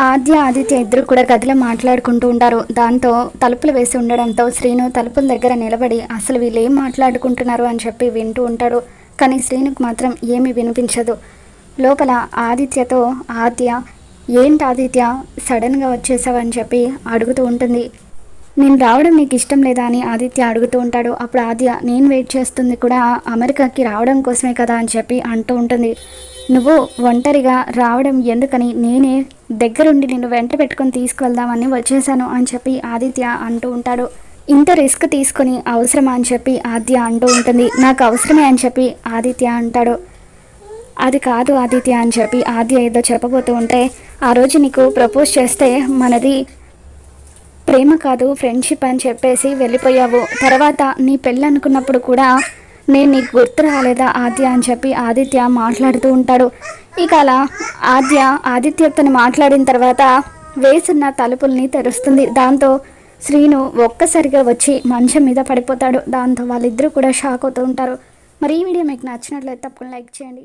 ఆద్య ఆదిత్య ఇద్దరు కూడా గదిలో మాట్లాడుకుంటూ ఉంటారు. దాంతో తలుపులు వేసి ఉండడంతో శ్రీను తలుపుల దగ్గర నిలబడి అసలు వీళ్ళు ఏం మాట్లాడుకుంటున్నారు? అని చెప్పి వింటూ ఉంటాడు. కానీ శ్రీనుకు మాత్రం ఏమీ వినిపించదు. లోపల ఆదిత్యతో ఆద్య ఏంటి ఆదిత్య? సడన్గా వచ్చేసావని చెప్పి అడుగుతూ ఉంటుంది. నేను రావడం నీకు ఇష్టం లేదా? అని ఆదిత్య అడుగుతూ ఉంటాడు. అప్పుడు ఆద్య నేను వెయిట్ చేస్తుంది కూడా అమెరికాకి రావడం కోసమే కదా? అని చెప్పి అంటూ ఉంటుంది. నువ్వు ఒంటరిగా రావడం ఎందుకని? నేనే దగ్గరుండి నేను వెంట పెట్టుకొని తీసుకువెళ్దామని వచ్చేసాను అని చెప్పి ఆదిత్య అంటూ ఉంటాడు. ఇంత రిస్క్ తీసుకొని అవసరమా అని చెప్పి ఆద్య అంటూ ఉంటుంది. నాకు అవసరమే అని చెప్పి ఆదిత్య అంటాడు. అది కాదు ఆదిత్య అని చెప్పి ఆద్య ఏదో చెప్పబోతూ ఉంటే ఆ రోజు నీకు ప్రపోజ్ చేస్తే మనది ప్రేమ కాదు ఫ్రెండ్షిప్ అని చెప్పేసి వెళ్ళిపోయావు. తర్వాత నీ పెళ్ళి అనుకున్నప్పుడు కూడా నేను నీకు గుర్తు రాలేదా ఆద్య అని చెప్పి ఆదిత్య మాట్లాడుతూ ఉంటాడు. ఇక అలా ఆద్య ఆదిత్యతను మాట్లాడిన తర్వాత వేసున్న తలుపుల్ని తెరుస్తుంది. దాంతో శ్రీను ఒక్కసారిగా వచ్చి మంచం మీద పడిపోతాడు. దాంతో వాళ్ళిద్దరూ కూడా షాక్ అవుతూ ఉంటారు. మరి ఈ వీడియో మీకు నచ్చినట్లయితే తప్పకుండా లైక్ చేయండి.